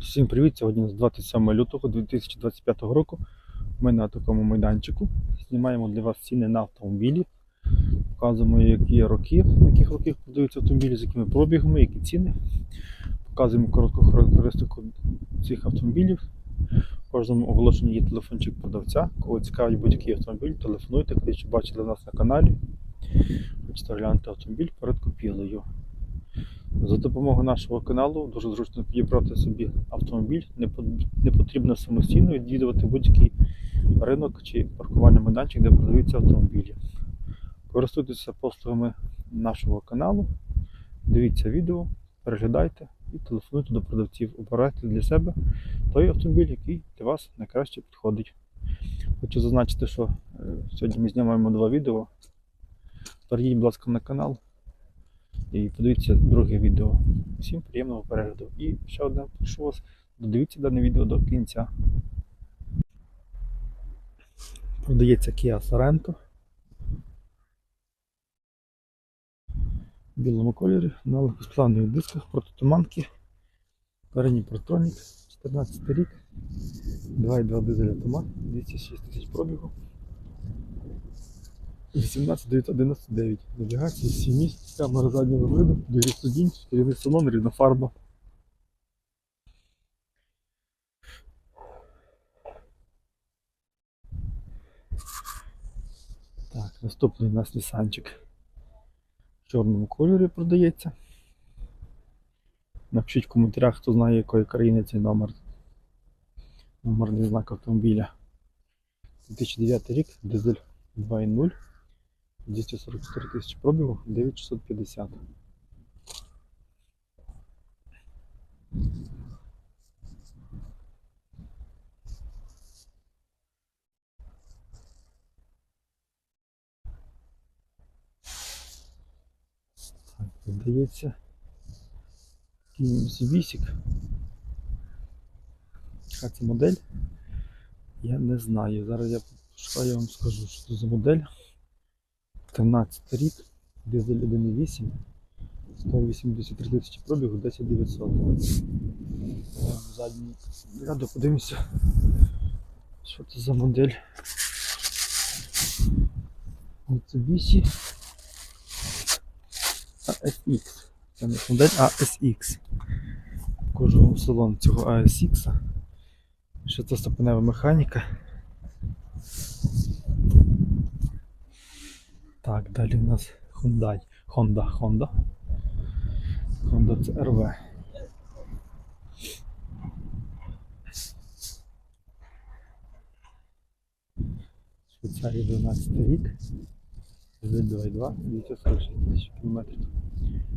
Всім привіт! Сьогодні з 27 лютого 2025 року. Ми на такому майданчику знімаємо для вас ціни на автомобілі. Показуємо, які роки, в яких роках продаються автомобілі, з якими пробігами, які ціни. Показуємо коротку характеристику цих автомобілів. В кожному оголошенні є телефончик продавця. Кого цікавить будь-який автомобіль, телефонуйте, коли що бачили нас на каналі. Хочете глянути автомобіль перед купівлею. За допомогою нашого каналу дуже зручно підібрати собі автомобіль. Не потрібно самостійно відвідувати будь-який ринок чи паркувальний майданчик, де продаються автомобілі. Користуйтеся послугами нашого каналу, дивіться відео, переглядайте і телефонуйте до продавців. Обирайте для себе той автомобіль, який для вас найкраще підходить. Хочу зазначити, що е, сьогодні ми знімаємо два відео. Перейдіть, будь ласка, на канал і подивіться друге відео. Всім приємного перегляду. І ще одне, прошу вас, додивіться дане відео до кінця. Продається Kia Sorento. В білому кольорі, на легкосплавних дисках, протитуманки, передній протронік, 14 рік, 2,2 дизель автомат, 206 тисяч пробігу. 18999. Навігація, 7 місць, камера заднього виду, двері сидінь, шкіряний салон, рідна фарба. Так, наступний у нас Нісанчик. В чорному кольорі продається. Напишіть в коментарях, хто знає, якої країни цей номер. Номерний знак автомобіля. 2009 рік, дизель 2.0. 244 тисячі пробігу, 9650. Так, здається. Вісік. Яка це модель? Я не знаю. Зараз я пошукаю, я вам скажу, що це за модель. 13 рік, дизель 1.8, 183 тисячі пробігу, 10900. Задній ряду подивимося, що це за модель. Mitsubishi ASX. Це не модель ASX. Кожного салон цього ASX. Що це ступенева механіка. Так, далі у нас Hyundai. Honda, Honda. Honda CRV. Швейцарія 12 рік. Дизель 2.2, 246 тисяч кілометрів.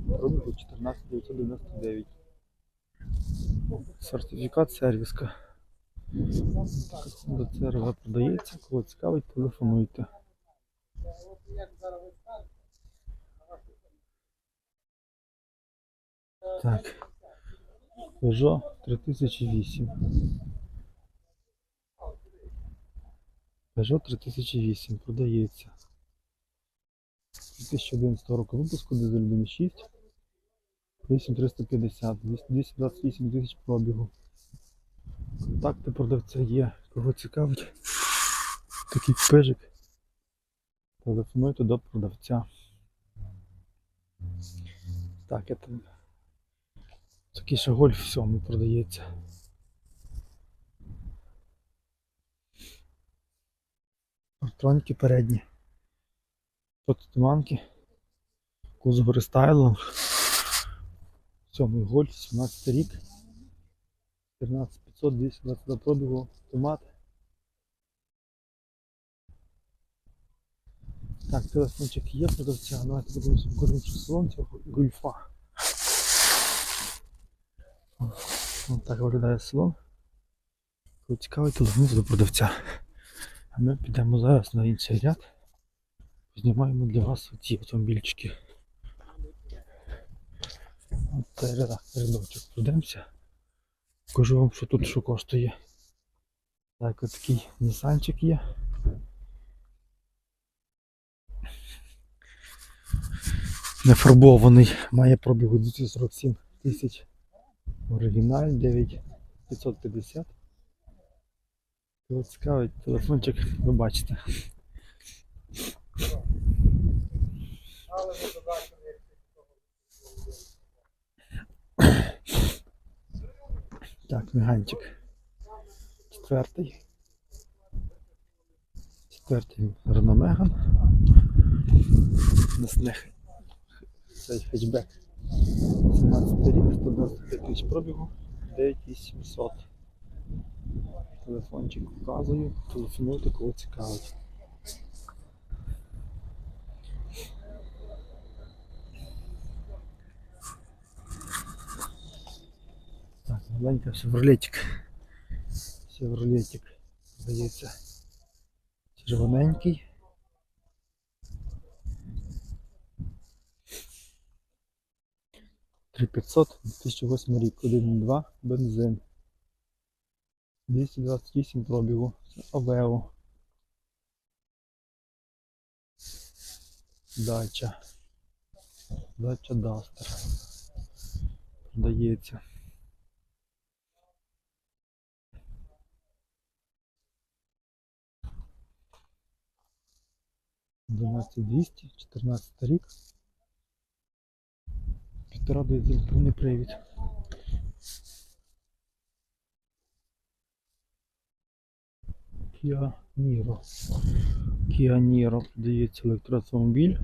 Пробігу 14999. Сертифікат сервіска. Honda CRV продається. Кого цікавить, телефонуйте. Так. Peugeot 3008. Peugeot 3008 продається. 2011 року випуску дизель 1.6. 8350, 228 тисяч пробігу. Контакти продавця є. Кого цікавить? Такий пежик. Телефонуйте до продавця. Так, это такий ще гольф 7 продається. Електроніки передні. Протитуманки. Кузов рестайлинг. Сьомий гольф, 17 рік. 14500, 222 пробігу, автомат. Так, телефончик є продавця. Давайте подивимося в коротше салон цього гольфа. Ось так виглядає. Коли цікавий телефон до продавця. А ми підемо зараз на інший ряд. Знімаємо для вас ці автомобільчики. От рядочок пройдемося. Покажу вам, що тут що коштує. Так, от такий Нісанчик є. Нефарбований, має пробігу 247 тисяч. Оригіналь 9 550. Кого цікавить телефончик, ви бачите. Так, меганчик. Четвертий. Четвертий Megane. У нас не цей хетчбек. 17 рік, 125 тисяч пробігу, 9800. Телефончик вказую, телефонуйте, кого цікавить. Так, маленька шевролетик. Шевролетик. Здається. Червоненький. 500, 2008 рік, 1.2, бензин. 228 пробігу. Авео. Дача. Дача Дастер. Продається. Дванадцять двісті, 14 рік. Півтора дизель, повний привід. Kia Niro. Kia Niro продається електроавтомобіль.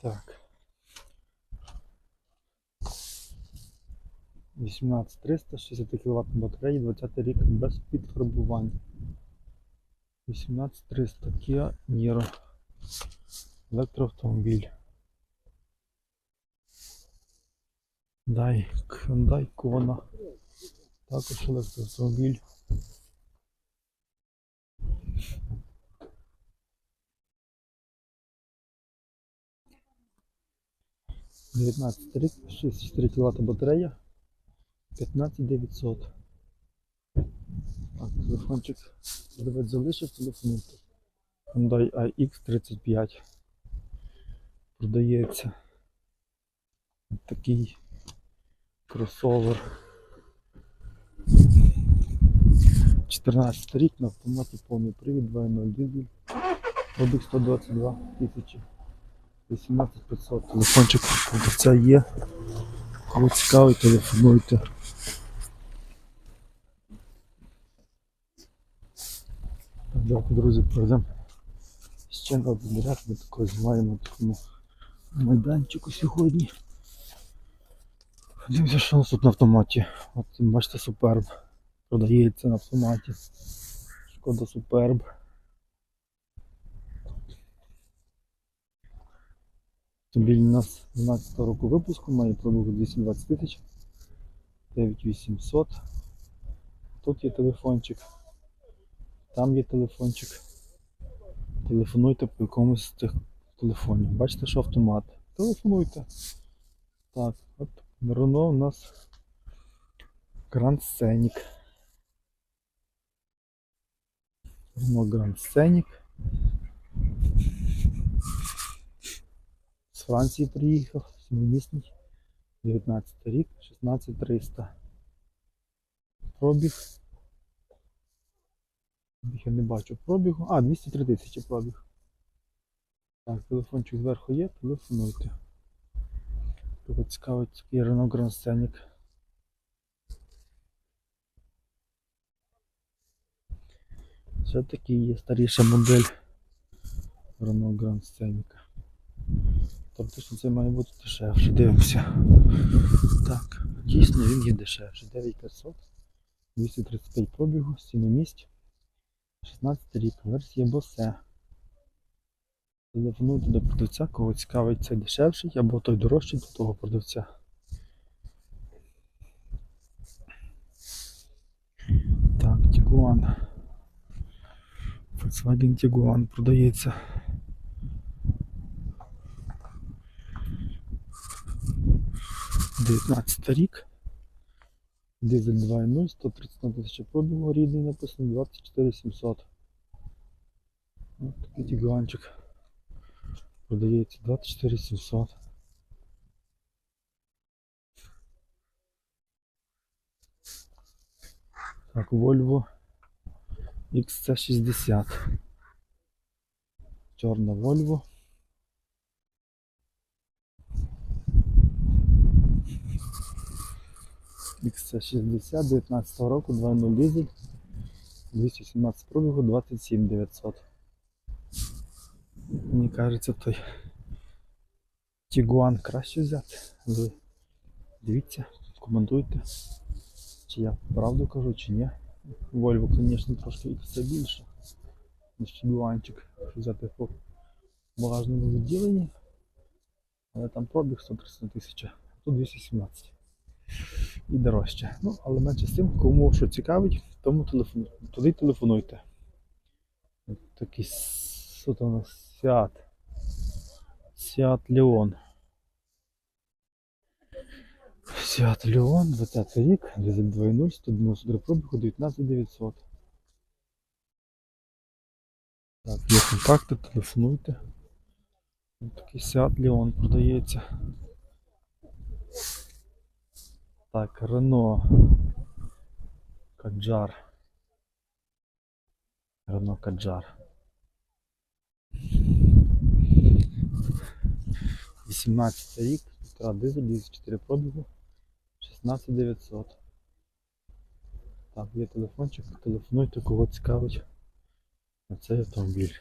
Так. 18300, 60 кВт батареї, 20 рік без підфарбувань. 18300 Kia Niro. Електроавтомобіль. Дай, Hyundai Kona. Також електроавтомобіль. Дев'ятнадцятий рік, 64 кВт батарея, 15900. Так, телефончик продавець залишив, телефонуйте. Hyundai iX35 продається такий кросовер. 14 рік на автоматі повний привід 2.0 дизель. Пробіг 122 тисячі. 18500 телефончик продавця є. Кого цікавий, телефонуйте. Так, друзі, пройдемо ще один ряд. Ми також знімаємо майданчику сьогодні. Подивимося, що у нас тут на автоматі. От бачите, суперб. Продається на автоматі. Шкода суперб. Автомобіль у нас 12 року випуску, має пробігу 220 тисяч. 9800. Тут є телефончик. Там є телефончик. Телефонуйте по якомусь з цих телефонів. Бачите, що автомат. Телефонуйте. Так, от Рено у нас Grand Scenic. Рено Grand Scenic. З Франції приїхав, сімимісний. 19 рік, 16300. Пробіг. Пробіг Я не бачу пробігу. А, 203 тисячі пробіг. Так, телефончик зверху є, телефонуйте. Кого цікавить такий Renault Grand Scenic. Ще такий є старіша модель Renault Grand Scenic. Тобто це має бути дешевше. Дивимося. Так, дійсно він є дешевший. 9500, 235 пробігу, 7 місць, 16 рік, версія Bose. Телефонуйте до продавця, кого цікавить цей дешевший або той дорожчий до того продавця. Так, Tiguan. Volkswagen Tiguan продається. Дев'ятнадцятий рік. Дизель 2.0, 131 тисяча пробігу рідний написано 24 700. Ось такий тігуанчик. Продається 24 700. Так, Volvo XC60. Чорна Volvo. XC60 19 року, 2.0 дизель, 217 пробігу, 27 900. Мені кажеться, той Тігуан краще взяти. Ви дивіться, коментуйте, чи я правду кажу, чи ні. Вольво, звісно, трошки XC більше, ніж Тігуанчик, взяти по багажному відділенні. Але там пробіг 130 тисяч, тут 217 і дорожче. Ну, але менше з тим, кому що цікавить, тому телефон, туди телефонуйте. Такий с- що там у нас Seat. Seat Leon. Seat Leon, 20 рік, дизель 2.0, 193 пробігу, 19 900. Так, є контакти, телефонуйте. Ось такий Seat Leon продається. Так, Рено. Каджар. Рено Каджар. 18 рік, півтора дизель, 204 пробігу, 16 900. Так, є телефончик, телефонуйте, кого цікавить на цей автомобіль.